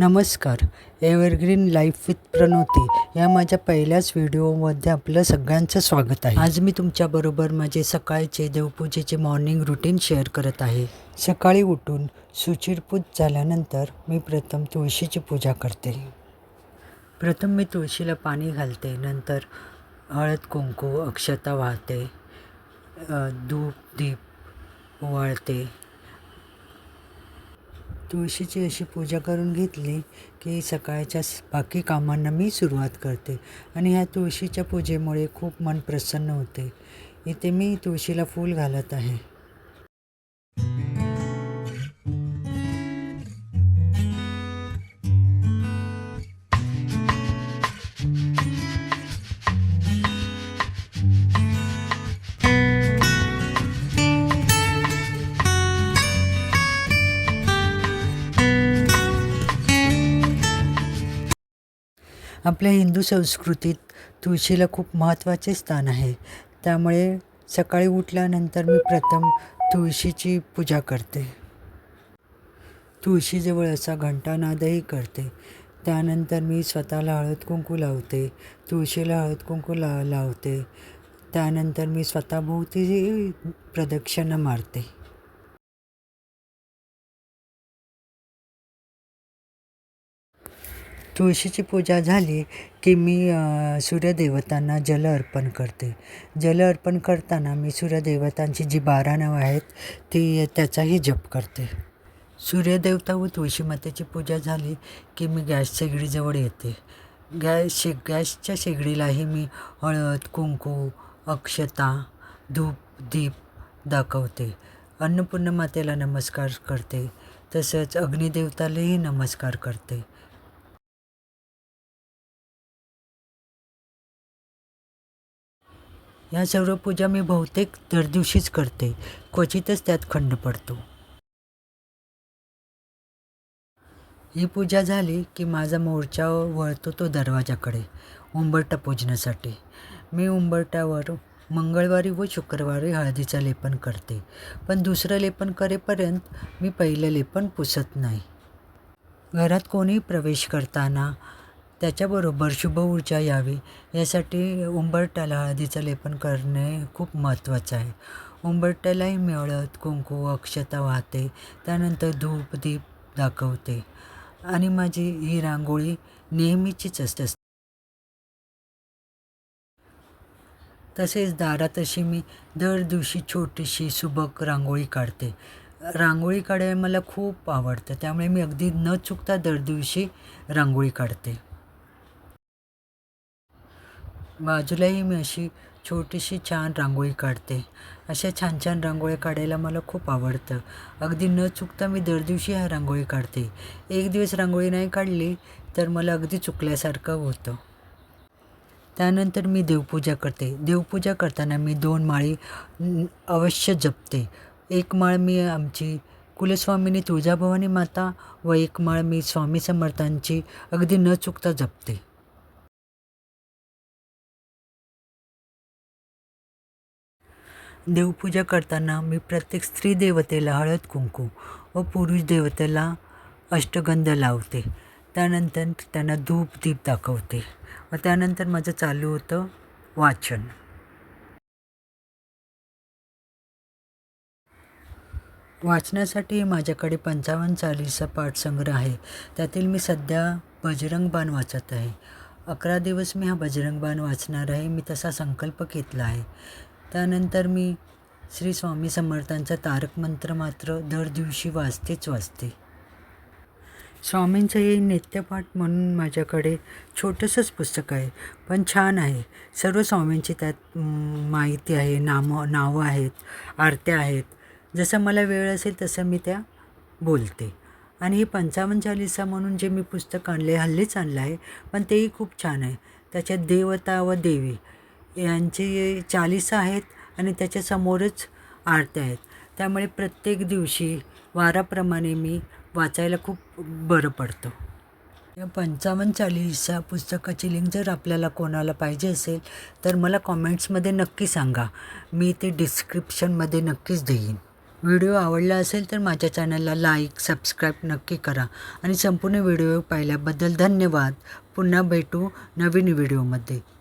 नमस्कार evergreen life with Pranoti या माझ्या पहिल्याच व्हिडिओमध्ये आपलं सगळ्यांचं स्वागत आहे. आज मी तुमच्याबरोबर माझे सकाळचे देवपूजेचे मॉर्निंग रुटीन शेअर करत आहे. सकाळी उठून सुचिरपूज झाल्यानंतर मी प्रथम तुळशीची पूजा करते. प्रथम मी तुळशीला पाणी घालते नंतर हळद कुंकू अक्षता वाहते धूप दीप ओवाळते तुळशीची अशी पूजा करून घेतली की सकाळच्या बाकी कामांना मी सुरुवात करते. आणि ह्या तुळशीच्या पूजेमुळे खूप मन प्रसन्न होते. इथे मी तुळशीला फूल घालत आहे. आपल्या हिंदू संस्कृतीत तुळशीला खूप महत्त्वाचे स्थान आहे. त्यामुळे सकाळी उठल्यानंतर मी प्रथम तुळशीची पूजा करते. तुळशीजवळ असा घंटानादही करते. त्यानंतर मी स्वतःला हळद कुंकू लावते तुळशीला हळद कुंकू ला लावते. त्यानंतर मी स्वतःभोवती प्रदक्षिणा मारते. तुळशीची पूजा झाली की मी सूर्यदेवतांना जल अर्पण करते. जल अर्पण करताना मी सूर्यदेवतांची जी बारा नावं आहेत ती त्याचाही जप करते. सूर्यदेवता व तुळशीमातेची पूजा झाली की मी गॅस शेगडीजवळ येते. गॅस शे गॅसच्या शेगडीलाही मी हळद कुंकू अक्षता धूप दीप दाखवते. अन्नपूर्ण मातेला नमस्कार करते. तसंच अग्निदेवतालाही नमस्कार करते. या सर्व पूजा मी बहुतेक दर दिवशीच करते. क्वचितच त्यात खंड पडतो. ही पूजा झाली की माझा मोर्चा वळतो तो दरवाजाकडे उंबरटा पूजण्यासाठी मी उंबरट्यावर मंगळवारी व शुक्रवारी हळदीचं लेपन करते पण दुसरं लेपन करेपर्यंत मी पहिलं लेपन पुसत नाही. घरात कोणी प्रवेश करताना त्याच्याबरोबर शुभ ऊर्जा यावी यासाठी उंबरट्याला हळदीचं लेपन करणे खूप महत्त्वाचं आहे. उंबरट्यालाही मिळत कुंकू अक्षता वाहते त्यानंतर धूप दीप दाखवते आणि माझी ही रांगोळी नेहमीचीच असते. तसेच दारात अशी मी दर दिवशी छोटीशी सुबक रांगोळी काढते. रांगोळी काढायला मला खूप आवडतं त्यामुळे मी अगदी न चुकता दर दिवशी रांगोळी काढते. बाजूलाही मी अशी छोटीशी छान रांगोळी काढते. अशा छान छान रांगोळ्या काढायला मला खूप आवडतं. अगदी न चुकता मी दर दिवशी ह्या रांगोळी काढते. एक दिवस रांगोळी नाही काढली तर मला अगदी चुकल्यासारखं होतं. त्यानंतर मी देवपूजा करते. देवपूजा करताना मी दोन माळी अवश्य जपते. एक माळ मी आमची कुलस्वामिनी तुळजाभवानी माता व एक माळ मी स्वामी समर्थांची अगदी न चुकता जपते. देवपूजा करताना मी प्रत्येक स्त्री देवतेला हळद कुंकू व पुरुष देवतेला अष्टगंध लावते. त्यानंतर त्यांना धूप दीप दाखवते व त्यानंतर माझं चालू होतं वाचन. वाचनासाठी माझ्याकडे पंचावन्न चालीसा पाठसंग्रह आहे. त्यातील मी सध्या बजरंग बाण वाचत आहे. अकरा दिवस मी हा बजरंग बाण वाचणार आहे. मी तसा संकल्प घेतला आहे. त्यानंतर मी श्री स्वामी समर्थांचा तारक मंत्र मात्र दर दिवशी वाचतेच वाचते स्वामींचं हे नित्यपाठ म्हणून माझ्याकडे छोटंसंच पुस्तक आहे पण छान आहे. सर्व स्वामींची त्यात माहिती आहे नामं नावं आहेत आरत्या आहेत. जसं मला वेळ असेल तसं मी त्या बोलते. आणि हे पंचावन्न चालिसा म्हणून जे मी पुस्तक आणले हल्लीच आणलं आहे पण तेही खूप छान आहे. त्याच्यात देवता व देवी यांची चालीस आहेत आणि त्याच्यासमोरच आरत्या आहेत. त्यामुळे प्रत्येक दिवशी वाराप्रमाणे मी वाचायला खूप बरं पडतं. या पंचावन्न चालीसा पुस्तकाची लिंक जर आपल्याला कोणाला पाहिजे असेल तर मला कॉमेंट्समध्ये नक्की सांगा. मी ते डिस्क्रिप्शनमध्ये नक्कीच देईन. व्हिडिओ आवडला असेल तर माझ्या चॅनलला लाईक सबस्क्राईब नक्की करा. आणि संपूर्ण व्हिडिओ पाहिल्याबद्दल धन्यवाद. पुन्हा भेटू नवीन व्हिडिओमध्ये.